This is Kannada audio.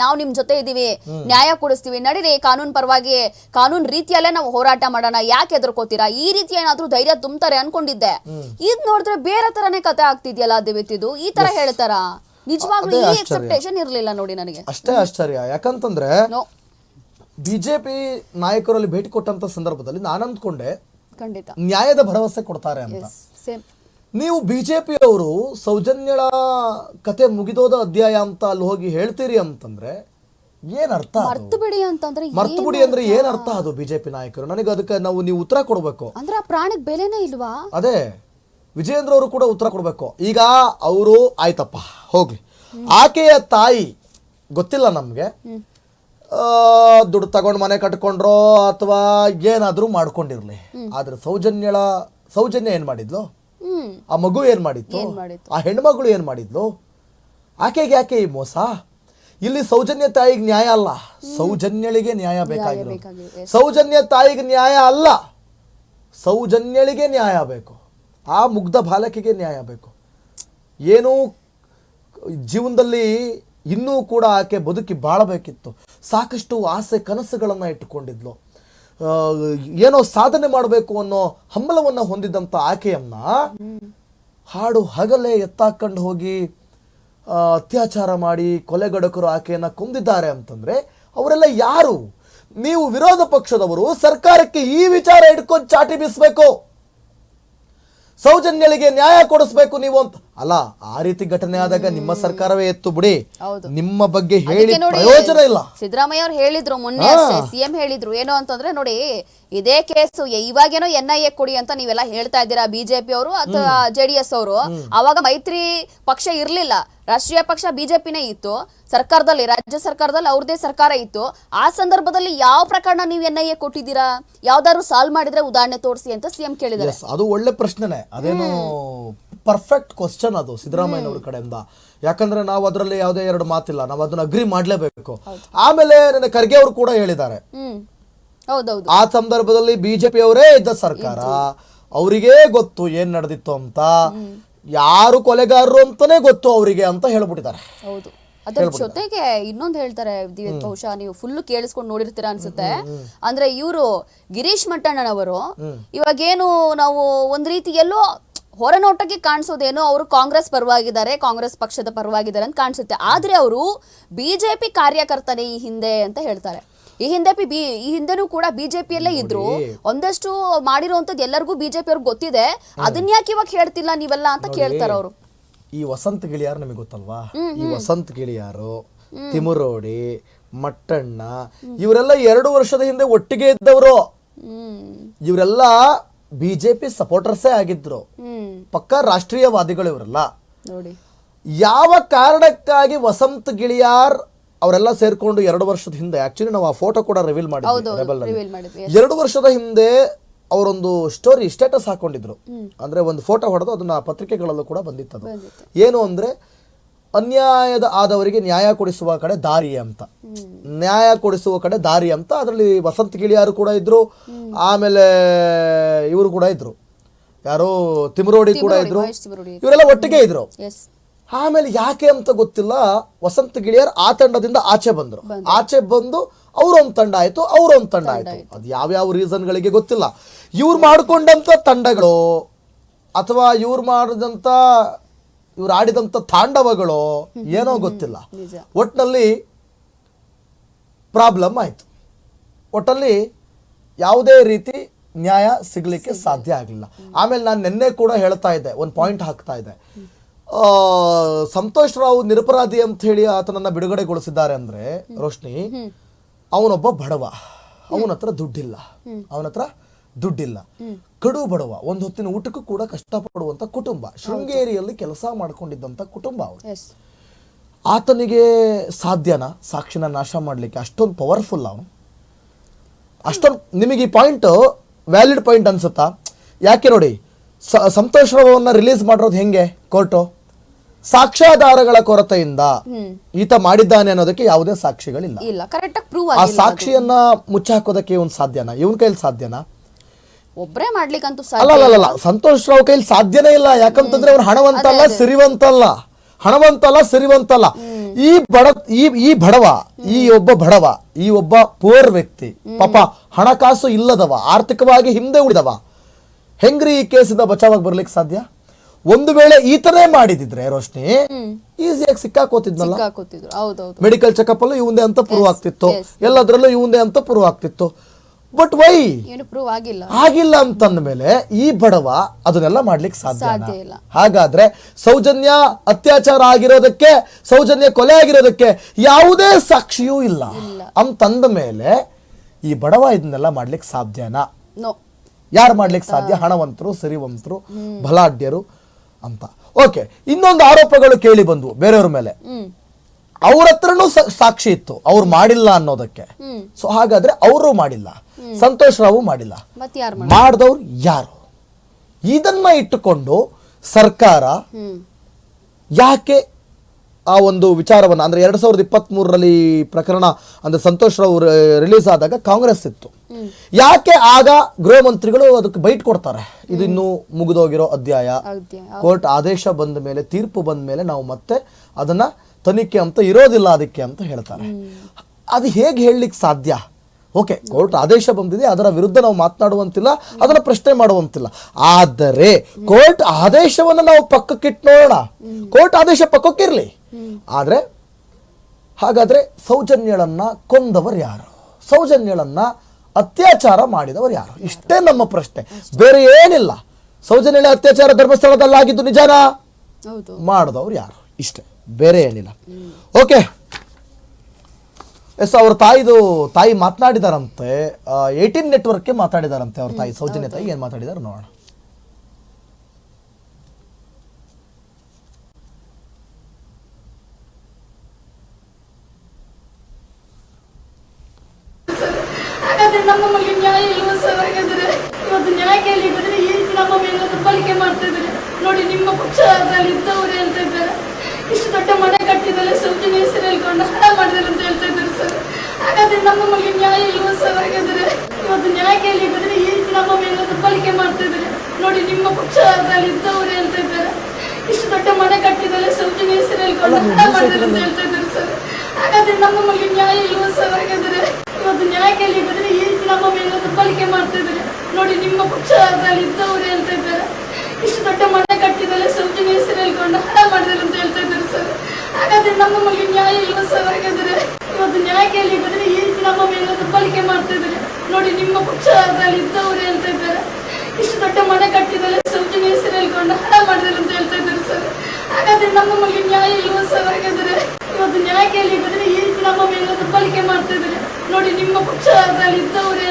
ನಾವು ನಿಮ್ ಜೊತೆ ಇದೀವಿ ನ್ಯಾಯ ಕೊಡಿಸ್ತೀವಿ ನಡೀರಿ ಕಾನೂನು ಪರವಾಗಿ ಕಾನೂನು ರೀತಿಯಲ್ಲೇ ನಾವು ಹೋರಾಟ ಮಾಡೋಣ ಯಾಕೆ ಎದುರ್ಕೋತೀರಾ ಈ ರೀತಿ ಏನಾದ್ರೂ ಧೈರ್ಯ ತುಂಬ್ತಾರೆ ಅನ್ಕೊಂಡಿದ್ದೆ. ಇದ್ ನೋಡಿದ್ರೆ ಬೇರೆ ತರನೇ ಕತೆ ಆಗ್ತಿದ್ಯಲ್ಲ ಇದು ಈ ತರ ಹೇಳ್ತಾರ? ನಿಜವಾಗ್ಲೂ ಈ ಎಕ್ಸೆಪ್ಟೇಷನ್ ಇರ್ಲಿಲ್ಲ ನೋಡಿ ನನಗೆ. ಅಷ್ಟೇ ಆಶ್ಚರ್ಯ. ಯಾಕಂತಂದ್ರೆ ಬಿಜೆಪಿ ನಾಯಕರಲ್ಲಿ ಭೇಟಿ ಕೊಟ್ಟಂತ ಸಂದರ್ಭದಲ್ಲಿ ನಾನು ಅಂದ್ಕೊಂಡೆ ಖಂಡಿತ. ನ್ಯಾಯದ ಭರವಸೆ ಕೊಡ್ತಾರೆ ಅಂತ. ಸೇಮ್ ಜೆ ಪಿಯವರು ಸೌಜನ್ಯಳ ಕತೆ ಮುಗಿದೋದ ಅಧ್ಯಾಯ ಅಂತ ಅಲ್ಲಿ ಹೋಗಿ ಹೇಳ್ತೀರಿ ಅಂತಂದ್ರೆ ಏನ್ ಅರ್ಥ? ಮರ್ತು ಬಿಡಿ ಅಂತಂದ್ರೆ ಮರ್ತುಬಿಡಿ ಅಂದ್ರೆ ಏನ್ ಅರ್ಥ ಅದು ಬಿಜೆಪಿ ನಾಯಕರು? ನನಗೆ ಅದಕ್ಕೆ ನಾವು ನೀವು ಉತ್ತರ ಕೊಡಬೇಕು. ಅಂದ್ರೆ ಆ ಪ್ರಾಣಕ್ಕೆ ಬೆಲೆನೇ ಇಲ್ವಾ? ಅದೇ ವಿಜಯೇಂದ್ರ ಅವರು ಕೂಡ ಉತ್ತರ ಕೊಡಬೇಕು. ಈಗ ಅವರು ಆಯ್ತಪ್ಪ ಹೋಗ್ಲಿ. ಆಕೆಯ ತಾಯಿ ಗೊತ್ತಿಲ್ಲ ನಮ್ಗೆ. ದುಡ್ಡು ತಗೊಂಡು ಮನೆ ಕಟ್ಕೊಂಡ್ರೋ ಅಥವಾ ಏನಾದ್ರೂ ಮಾಡ್ಕೊಂಡಿರ್ಲಿ. ಆದ್ರೆ ಸೌಜನ್ಯಳ ಸೌಜನ್ಯ ಏನ್ ಮಾಡಿದ್ಲು? ಆ ಮಗು ಏನ್ ಮಾಡಿತ್ತು? ಆ ಹೆಣ್ಮಗಳು ಏನ್ ಮಾಡಿದ್ಲು? ಆಕೆಗೆ ಯಾಕೆ ಈ ಮೋಸ? ಇಲ್ಲಿ ಸೌಜನ್ಯ ತಾಯಿಗೆ ನ್ಯಾಯ ಅಲ್ಲ. ಸೌಜನ್ಯಳಿಗೆ ನ್ಯಾಯ ಬೇಕಾಗಿರೋದು. ಸೌಜನ್ಯ ತಾಯಿಗೆ ನ್ಯಾಯ ಅಲ್ಲ. ಸೌಜನ್ಯಳಿಗೆ ನ್ಯಾಯ ಬೇಕು. ಆ ಮುಗ್ಧ ಬಾಲಕಿಗೆ ನ್ಯಾಯ ಬೇಕು. ಏನು ಜೀವನದಲ್ಲಿ ಇನ್ನೂ ಕೂಡ ಆಕೆ ಬದುಕಿ ಬಾಳಬೇಕಿತ್ತು. ಸಾಕಷ್ಟು ಆಸೆ ಕನಸುಗಳನ್ನು ಇಟ್ಟುಕೊಂಡಿದ್ಲು. ಏನೋ ಸಾಧನೆ ಮಾಡಬೇಕು ಅನ್ನೋ ಹಂಬಲವನ್ನು ಹೊಂದಿದ್ದಂಥ ಆಕೆಯನ್ನ ಹಾಡು ಹಗಲೇ ಎತ್ತಾಕೊಂಡು ಹೋಗಿ ಅತ್ಯಾಚಾರ ಮಾಡಿ ಕೊಲೆಗಡಕರು ಆಕೆಯನ್ನು ಕೊಂದಿದ್ದಾರೆ ಅಂತಂದ್ರೆ ಅವರೆಲ್ಲ ಯಾರು? ನೀವು ವಿರೋಧ ಪಕ್ಷದವರು ಸರ್ಕಾರಕ್ಕೆ ಈ ವಿಚಾರ ಇಟ್ಕೊಂಡು ಚಾಟಿ ಬೀಸಬೇಕು. ಸೌಜನ್ಯಗಳಿಗೆ ನ್ಯಾಯ ಕೊಡಿಸ್ಬೇಕು ನೀವು ಅಂತ. ಅಲ್ಲ ಆ ರೀತಿ ಘಟನೆ ಆದಾಗ ನಿಮ್ಮ ಸರ್ಕಾರವೇ ಎತ್ತು ಬಿಡಿ. ನಿಮ್ಮ ಬಗ್ಗೆ ಹೇಳಿ ಪ್ರಯೋಜನ ಇಲ್ಲ. ಸಿದ್ದರಾಮಯ್ಯ ಅವ್ರು ಹೇಳಿದ್ರು ಮೊನ್ನೆ ಅಷ್ಟೇ ಸಿಎಂ ಹೇಳಿದ್ರು. ಏನು ಅಂತಂದ್ರೆ ನೋಡಿ ಇದೇ ಕೇಸು ಇವಾಗೇನೋ ಎನ್ ಐ ಎ ಕೊಡಿ ಅಂತ ನೀವೆಲ್ಲ ಹೇಳ್ತಾ ಇದ್ದೀರಾ ಬಿಜೆಪಿ ಅವರು ಅಥವಾ ಜೆಡಿಎಸ್ ಅವರು? ಅವಾಗ ಮೈತ್ರಿ ಪಕ್ಷ ಇರ್ಲಿಲ್ಲ. ರಾಷ್ಟ್ರೀಯ ಪಕ್ಷ ಬಿಜೆಪಿನೇ ಇತ್ತು. ಸರ್ಕಾರದಲ್ಲಿ ರಾಜ್ಯ ಸರ್ಕಾರದಲ್ಲಿ ಅವ್ರದೇ ಸರ್ಕಾರ ಇತ್ತು. ಆ ಸಂದರ್ಭದಲ್ಲಿ ಯಾವ ಪ್ರಕರಣ ನೀವು ಎನ್ ಐ ಎ ಕೊಟ್ಟಿದ್ದೀರಾ? ಯಾವ್ದಾದ್ರು ಸಾಲ್ವ್ ಮಾಡಿದ್ರೆ ಉದಾಹರಣೆ ತೋರಿಸಿ ಅಂತ ಸಿಎಂ ಕೇಳಿದ್ದಾರೆ. ಅದು ಒಳ್ಳೆ ಪ್ರಶ್ನೆನೆ. ಅದೇನು ಪರ್ಫೆಕ್ಟ್ ಕ್ವಶನ್ ಅದು ಸಿದ್ದರಾಮಯ್ಯನವ್ರ ಕಡೆಯಿಂದ. ಯಾಕಂದ್ರೆ ನಾವು ಅದರಲ್ಲಿ ಯಾವುದೇ ಎರಡು ಮಾತಿಲ್ಲ ನಾವು ಅದನ್ನ ಅಗ್ರಿ ಮಾಡ್ಲೇಬೇಕು. ಆಮೇಲೆ ನನ್ನ ಖರ್ಗೆ ಅವರು ಕೂಡ ಹೇಳಿದ್ದಾರೆ. ಆ ಸಂದರ್ಭದಲ್ಲಿ ಬಿಜೆಪಿ ಅವರೇ ಇದ್ದ ಸರ್ಕಾರ. ಅವರಿಗೇ ಗೊತ್ತು ಏನ್ ನಡೆದಿತ್ತು ಅಂತ. ಯಾರು ಕೊಲೆಗಾರರು ಅಂತಾನೆ ಗೊತ್ತು ಅವರಿಗೆ ಅಂತ ಹೇಳ್ಬಿಟ್ಟಿದ್ದಾರೆ. ಹೌದು. ಅದ್ರ ಜೊತೆಗೆ ಇನ್ನೊಂದು ಹೇಳ್ತಾರೆ ದಿವ್ಯ ಬಹುಶಃ ನೀವು ಫುಲ್ ಕೇಳಿಸ್ಕೊಂಡು ನೋಡಿರ್ತೀರಾ ಅನ್ಸುತ್ತೆ. ಅಂದ್ರೆ ಇವರು ಗಿರೀಶ್ ಮಟ್ಟಣ್ಣನವರು ಇವಾಗೇನು ನಾವು ಒಂದ್ ರೀತಿ ಎಲ್ಲೋ ಹೊರನೋಟಕ್ಕೆ ಕಾಣಿಸೋದೇನು ಅವರು ಕಾಂಗ್ರೆಸ್ ಪರವಾಗಿದ್ದಾರೆ ಕಾಂಗ್ರೆಸ್ ಪಕ್ಷದ ಪರವಾಗಿದ್ದಾರೆ ಅಂತ ಕಾಣಿಸುತ್ತೆ. ಆದ್ರೆ ಅವರು ಬಿಜೆಪಿ ಕಾರ್ಯಕರ್ತನೇ ಈ ಹಿಂದೆ ಅಂತ ಹೇಳ್ತಾರೆ. ಈ ಹಿಂದೆ ಬಿ ಈ ಹಿಂದೆನೂ ಕೂಡ ಬಿಜೆಪಿಯಲ್ಲೇ ಇದ್ರು. ಒಂದಷ್ಟು ಮಾಡಿರುವಂತದ್ದು ಎಲ್ಲರಿಗೂ ಬಿಜೆಪಿ ಅವ್ರಿಗೆ ಗೊತ್ತಿದೆ. ಅದನ್ನ ಯಾಕೆ ಇವಾಗ ಹೇಳ್ತಿಲ್ಲ ನೀವೆಲ್ಲ ಅಂತ ಕೇಳ್ತಾರ ಅವರು. ಈ ವಸಂತ ಗಿಳಿಯಾರು ನಮಗೆ ಗೊತ್ತಲ್ವಾ? ಈ ವಸಂತ ಗಿಳಿಯಾರು ತಿಮುರೋಡಿ ಮಟ್ಟಣ್ಣ ಇವರೆಲ್ಲ ಎರಡು ವರ್ಷದ ಹಿಂದೆ ಒಟ್ಟಿಗೆ ಇದ್ದವರು. ಇವರೆಲ್ಲ ಬಿಜೆಪಿ ಸಪೋರ್ಟರ್ಸೇ ಆಗಿದ್ರು. ಪಕ್ಕಾ ರಾಷ್ಟ್ರೀಯವಾದಿಗಳು ಇವರಲ್ಲ. ನೋಡಿ. ಯಾವ ಕಾರಣಕ್ಕಾಗಿ ವಸಂತ ಗಿಳಿಯಾರ್ ಅವರೆಲ್ಲ ಸೇರ್ಕೊಂಡು ಎರಡು ವರ್ಷದ ಹಿಂದೆ ಆಕ್ಚುಲಿ ನಾವು ಆ ಫೋಟೋ ಕೂಡ ರಿವೀಲ್ ಮಾಡಿದ್ವಿ ಎರಡು ವರ್ಷದ ಹಿಂದೆ ಅವರೊಂದು ಸ್ಟೋರಿ ಸ್ಟೇಟಸ್ ಹಾಕೊಂಡಿದ್ರು. ಅಂದ್ರೆ ಒಂದು ಫೋಟೋ ಹೊಡೆದು ಅದನ್ನ ಪತ್ರಿಕೆಗಳಲ್ಲೂ ಕೂಡ ಬಂದಿತ್ತು ಅದು. ಬಂದಿತ್ತು. ಏನು ಅಂದ್ರೆ ಅನ್ಯಾಯದ ಆದವರಿಗೆ ನ್ಯಾಯ ಕೊಡಿಸುವ ಕಡೆ ದಾರಿ ಅಂತ. ನ್ಯಾಯ ಕೊಡಿಸುವ ಕಡೆ ದಾರಿ ಅಂತ. ಅದರಲ್ಲಿ ವಸಂತ ಗಿಳಿಯಾರು ಕೂಡ ಇದ್ರು. ಆಮೇಲೆ ಇವರು ಕೂಡ ಇದ್ರು. ಯಾರು ತಿಮರೋಡಿ ಕೂಡ ಇದ್ರು. ಇವರೆಲ್ಲ ಒಟ್ಟಿಗೆ ಇದ್ರು. ಆಮೇಲೆ ಯಾಕೆ ಅಂತ ಗೊತ್ತಿಲ್ಲ. ವಸಂತ ಗಿಳಿಯರ್ ಆ ತಂಡದಿಂದ ಆಚೆ ಬಂದ್ರು. ಆಚೆ ಬಂದು ಅವ್ರೊಂದ್ ತಂಡ ಆಯ್ತು ಅವ್ರೊಂದ್ ತಂಡ ಆಯ್ತು. ಅದು ಯಾವ್ಯಾವ ರೀಸನ್ಗಳಿಗೆ ಗೊತ್ತಿಲ್ಲ. ಇವ್ರು ಮಾಡ್ಕೊಂಡಂತ ತಂಡಗಳು ಅಥವಾ ಇವ್ರು ಮಾಡಿದಂತ ಇವ್ರು ಆಡಿದಂಥ ತಾಂಡವಗಳು ಏನೋ ಗೊತ್ತಿಲ್ಲ. ಒಟ್ಟಿನಲ್ಲಿ ಒಟ್ನಲ್ಲಿ ಪ್ರಾಬ್ಲಮ್ ಆಯಿತು. ಒಟ್ಟಲ್ಲಿ ಯಾವುದೇ ರೀತಿ ನ್ಯಾಯ ಸಿಗಲಿಕ್ಕೆ ಸಾಧ್ಯ ಆಗಲಿಲ್ಲ. ಆಮೇಲೆ ನಾನು ನಿನ್ನೆ ಕೂಡ ಹೇಳ್ತಾ ಇದ್ದೆ ಒಂದು ಪಾಯಿಂಟ್ ಹಾಕ್ತಾ ಇದ್ದೆ. ಆ, ಸಂತೋಷ್ ರಾವ್ ನಿರಪರಾಧಿ ಅಂತ ಹೇಳಿ ಆತನನ್ನ ಬಿಡುಗಡೆಗೊಳಿಸಿದ್ದಾರೆ ಅಂದ್ರೆ ರೋಶ್ನಿ ಅವನೊಬ್ಬ ಬಡವ. ಅವನ ಹತ್ರ ದುಡ್ಡಿಲ್ಲ. ಅವನ ಹತ್ರ ದುಡ್ಡಿಲ್ಲ. ಕಡು ಬಡವ ಒಂದು ಹೊತ್ತಿನ ಊಟಕ್ಕೂ ಕೂಡ ಕಷ್ಟಪಡುವಂತ ಕುಟುಂಬ. ಶೃಂಗೇರಿಯಲ್ಲಿ ಕೆಲಸ ಮಾಡ್ಕೊಂಡಿದ್ದಂತ ಕುಟುಂಬ ಅವರು. ಆತನಿಗೆ ಸಾಧ್ಯನಾ? ಸಾಕ್ಷಿನ ನಾಶ ಮಾಡ್ಲಿಕ್ಕೆ ಅಷ್ಟೊಂದು ಪವರ್ಫುಲ್ ಅವನು. ಅಷ್ಟೊಂದು ನಿಮಗೆ ಈ ಪಾಯಿಂಟ್ ವ್ಯಾಲಿಡ್ ಪಾಯಿಂಟ್ ಅನ್ಸುತ್ತಾ? ಯಾಕೆ ನೋಡಿ ಸ- ಸಂತೋಷ್ ರಾವನ್ನ ರಿಲೀಸ್ ಮಾಡಿರೋದು ಹೆಂಗೆ ಕೋರ್ಟು ಸಾಕ್ಷ್ಯಾಧಾರಗಳ ಕೊರತೆಯಿಂದ ಈತ ಮಾಡಿದ್ದಾನೆ ಅನ್ನೋದಕ್ಕೆ ಯಾವುದೇ ಸಾಕ್ಷಿಗಳಿಲ್ಲ. ಆ ಸಾಕ್ಷಿಯನ್ನ ಮುಚ್ಚಾಕೋದಕ್ಕೆ ಇವನ್ ಸಾಧ್ಯನಾ? ಇವನ್ ಕೈಲಿ ಸಾಧ್ಯನಾ? ಒಬ್ರೇ ಮಾಡ್ಲಿಕ್ಕಂತೂ ಅಲ್ಲ ಸಂತೋಷ್ ರಾವ್ ಕೈಲಿ ಸಾಧ್ಯನೇ ಇಲ್ಲ. ಯಾಕಂತಂದ್ರೆ ಅವ್ರು ಹಣವಂತ ಅಲ್ಲ ಸಿರಿವಂತ ಅಲ್ಲ ಹಣವಂತಲ್ಲ ಸಿರಿವಂತಲ್ಲ. ಈ ಬಡ ಈ ಈ ಬಡವ ಈ ಒಬ್ಬ ಬಡವ ಈ ಒಬ್ಬ ಪೋರ್ ವ್ಯಕ್ತಿ ಪಾಪ ಹಣಕಾಸು ಇಲ್ಲದವ ಆರ್ಥಿಕವಾಗಿ ಹಿಂದೆ ಉಳಿದವ ಹೆಂಗ್ರಿ ಈ ಕೇಸಿಂದ ಬಚಾವಾಗಿ ಬರ್ಲಿಕ್ಕೆ ಸಾಧ್ಯ? ಒಂದು ವೇಳೆ ಈತನೇ ಮಾಡಿದಿದ್ರೆ ರೋಶ್ನಿ ಈಸಿಯಾಗಿ ಸಿಕ್ಕಾಕೋತಿದ್ನಲ್ಲ? ಮೆಡಿಕಲ್ ಚೆಕಪ್ ಅಲ್ಲೂ ಇವಂದೇ ಅಂತ ಪ್ರೂವ್ ಆಗ್ತಿತ್ತು. ಎಲ್ಲದರಲ್ಲೂ ಇವಂದೇ ಅಂತ ಪ್ರೂವ್ ಆಗ್ತಿತ್ತು. ಬಟ್ ವೈ ಏನು ಪ್ರೂವ್ ಆಗಿಲ್ಲ. ಆಗಿಲ್ಲ ಅಂತಂದ ಮೇಲೆ ಈ ಬಡವ ಅದನ್ನೆಲ್ಲ ಮಾಡ್ಲಿಕ್ಕೆ ಸಾಧ್ಯ ಇಲ್ಲ. ಹಾಗಾದ್ರೆ ಸೌಜನ್ಯ ಅತ್ಯಾಚಾರ ಆಗಿರೋದಕ್ಕೆ ಸೌಜನ್ಯ ಕೊಲೆ ಆಗಿರೋದಕ್ಕೆ ಯಾವುದೇ ಸಾಕ್ಷಿಯೂ ಇಲ್ಲ. ಅಂತಂದ ಮೇಲೆ ಈ ಬಡವ ಇದನ್ನೆಲ್ಲ ಮಾಡ್ಲಿಕ್ಕೆ ಸಾಧ್ಯನಾ? ಯಾರು ಮಾಡ್ಲಿಕ್ಕೆ ಸಾಧ್ಯ? ಹಣವಂತರು ಸರಿವಂತರು ಬಲಾಢ್ಯರು ಅಂತ. ಓಕೆ ಇನ್ನೊಂದು ಆರೋಪಗಳು ಕೇಳಿ ಬಂದ್ವು ಬೇರೆಯವ್ರ ಮೇಲೆ. ಅವ್ರ ಹತ್ರನೂ ಸಾಕ್ಷಿ ಇತ್ತು. ಅವ್ರು ಮಾಡಿಲ್ಲ ಅನ್ನೋದಕ್ಕೆ. ಸೊ ಹಾಗಾದ್ರೆ ಅವರು ಮಾಡಿಲ್ಲ. ಸಂತೋಷ್ ರಾವು ಮಾಡಿಲ್ಲ. ಮಾಡಿದವ್ರು ಯಾರು? ಇದನ್ನ ಇಟ್ಟುಕೊಂಡು ಸರ್ಕಾರ ಯಾಕೆ ಆ ಒಂದು ವಿಚಾರವನ್ನು ಅಂದ್ರೆ ಎರಡ್ ಸಾವಿರದ ಇಪ್ಪತ್ತ್ ಮೂರರಲ್ಲಿ ಪ್ರಕರಣ ಅಂದ್ರೆ ಸಂತೋಷ್ ರಾವ್ ರಿಲೀಸ್ ಆದಾಗ ಕಾಂಗ್ರೆಸ್ ಇತ್ತು. ಯಾಕೆ ಆಗ ಗೃಹ ಮಂತ್ರಿಗಳು ಅದಕ್ಕೆ ಬೈಟ್ ಕೊಡ್ತಾರೆ? ಇದು ಇನ್ನೂ ಮುಗಿದೋಗಿರೋ ಅಧ್ಯಾಯ. ಕೋರ್ಟ್ ಆದೇಶ ಬಂದ ಮೇಲೆ ತೀರ್ಪು ಬಂದ ಮೇಲೆ ನಾವು ಮತ್ತೆ ಅದನ್ನ ತನಿಖೆ ಅಂತ ಇರೋದಿಲ್ಲ ಅದಕ್ಕೆ ಅಂತ ಹೇಳ್ತಾರೆ. ಅದು ಹೇಗೆ ಹೇಳಲಿಕ್ಕೆ ಸಾಧ್ಯ? ಓಕೆ ಕೋರ್ಟ್ ಆದೇಶ ಬಂದಿದೆ ಅದರ ವಿರುದ್ಧ ನಾವು ಮಾತನಾಡುವಂತಿಲ್ಲ ಅದನ್ನು ಪ್ರಶ್ನೆ ಮಾಡುವಂತಿಲ್ಲ. ಆದರೆ ಕೋರ್ಟ್ ಆದೇಶವನ್ನು ನಾವು ಪಕ್ಕಕ್ಕಿಟ್ಟು ನೋಡೋಣ. ಕೋರ್ಟ್ ಆದೇಶ ಪಕ್ಕಕ್ಕಿರಲಿ ಆದರೆ ಹಾಗಾದ್ರೆ ಸೌಜನ್ಯಳನ್ನ ಕೊಂದವರು ಯಾರು? ಸೌಜನ್ಯಳನ್ನ ಅತ್ಯಾಚಾರ ಮಾಡಿದವರು ಯಾರು? ಇಷ್ಟೇ ನಮ್ಮ ಪ್ರಶ್ನೆ. ಬೇರೆ ಏನಿಲ್ಲ. ಸೌಜನ್ಯಳ ಅತ್ಯಾಚಾರ ಧರ್ಮಸ್ಥಳದಲ್ಲಾಗಿದ್ದು ನಿಜಾನ? ಮಾಡಿದವ್ರು ಯಾರು? ಇಷ್ಟೇ. ಬೇರೆ ಏನಿಲ್ಲ. ಓಕೆ ಎಸ್ ಅವ್ರ ತಾಯಿದು ತಾಯಿ ಮಾತನಾಡಿದಾರಂತೆ. ಏಯ್ಟೀನ್ ನೆಟ್ವರ್ಕ್ಗೆ ಮಾತಾಡಿದಾರಂತೆ ಅವ್ರ ತಾಯಿ ಸೌಜನ್ಯ ತಾಯಿ ಏನ್ ಮಾತಾಡಿದಾರೆ ನೋಡೋಣ. ನೋಡಿ ನಿಮ್ಮ ಪಕ್ಷ ಅದರಲ್ಲಿ ಇದ್ದವ್ರೆ ಅಂತ ಇದ್ದಾರೆ. ಇಷ್ಟು ದೊಡ್ಡ ಮನೆ ಕಟ್ಟಿದಲ್ಲಿ ಸೌಜನ್ಯ ಹೆಸರು ಹೇಳ್ಕೊಂಡು ಹಣ ಅಂತ ಹೇಳ್ತಾ ಇದ್ದಾರೆ ಸರ್. ಹಾಗಾದ್ರೆ ನಮ್ಮ ಮಗಳಿಗೆ ನ್ಯಾಯ ಇಲ್ವ ಸರ್ ಹಾಗಾದ್ರೆ? ಇವತ್ತು ನ್ಯಾಯ ಕೇಳಿದ್ರೆ ಈ ರೀತಿ ನಮ್ಮ ಮೇಲೆ ದಬ್ಬಲಿಕೆ ಮಾಡ್ತಾ ಇದ್ದಾರೆ. ನೋಡಿ, ನಿಮ್ಮ ಪಕ್ಷದಲ್ಲಿ ಇದ್ದವರು ಅಂತ ಇದ್ದಾರೆ. ಇಷ್ಟು ದೊಡ್ಡ ಮನೆ ಕಟ್ಟಿದಲ್ಲಿ ಸೌಜನ್ಯ ಹೆಸರು ಹೇಳ್ಕೊಂಡು ಹಣ ಅಂತ ಹೇಳ್ತಾ ಇದ್ದಾರೆ ಸರ್. ಹಾಗಾದ್ರೆ ನಮ್ಮ ಮಗಳಿಗೆ ನ್ಯಾಯ ಇಲ್ವ ಸರ್ ಹಾಗಾದ್ರೆ? ಇವತ್ತು ನ್ಯಾಯ ಕೇಳಿದ್ರೆ ಈ ರೀತಿ ನಮ್ಮ ಮೇಲೆ ದಬ್ಬಲಿಕೆ ಮಾಡ್ತಾ ಇದ್ದಾರೆ. ನೋಡಿ, ನಿಮ್ಮ ಪಕ್ಷದಲ್ಲಿ ಇದ್ದವರೇ ಅಂತ ಇದ್ದಾರೆ ಇಷ್ಟು ದೊಡ್ಡ ಮನೆ ಕಟ್ಟಿದಲ್ಲಿ ಸೌಜನ್ಯ ಹೆಸರು ಹೇಳ್ಕೊಂಡು ಹಣ ಮಾಡಿದ್ದಾರೆ ಅಂತ ಹೇಳ್ತಾ ಇದ್ದಾರೆ ಸರ್ ಹಾಗಾದ್ರೆ ನಮ್ಮ ಮಗಳಿಗೆ ನ್ಯಾಯ ಇಲ್ಲ ಸರ್ ಹಾಗಾದ್ರೆ. ಇವತ್ತು ನ್ಯಾಯ ಕೇಳಿದ್ರೆ ಈ ರೀತಿ ನಮ್ಮ ಮೇಲೆ ದಬ್ಬಲಿಕೆ ಮಾಡ್ತಾ ಇದ್ದಾರೆ. ನೋಡಿ, ನಿಮ್ಮ ಪಕ್ಷ ಅದರಲ್ಲಿ ಇದ್ದವರೇ ಅಂತ ಇದ್ದಾರೆ. ಇಷ್ಟು ದೊಡ್ಡ ಮನೆ ಕಟ್ಟಿದ್ದಾರೆ ಸೌಜನ್ಯ ಹೆಸರು ಹೇಳ್ಕೊಂಡು ಹಣ ಅಂತ ಹೇಳ್ತಾ ಇದ್ದಾರೆ ಸರ್. ಹಾಗಾದ್ರೆ ನಮ್ಮ ಮಗಳಿಗೆ ನ್ಯಾಯ ಇಲ್ವ ಸರ್ ಹಾಗಾದ್ರೆ? ಇವತ್ತು ನ್ಯಾಯ ಕೇಳಿದ್ರೆ ಈ ರೀತಿ ನಮ್ಮ ಮೇಲೆ ದಬ್ಬಲಿಕೆ ಮಾಡ್ತಾ ಇದ್ದಾರೆ. ನೋಡಿ, ನಿಮ್ಮ ಪಕ್ಷ ಅದರಲ್ಲಿ ಇದ್ದವರೇ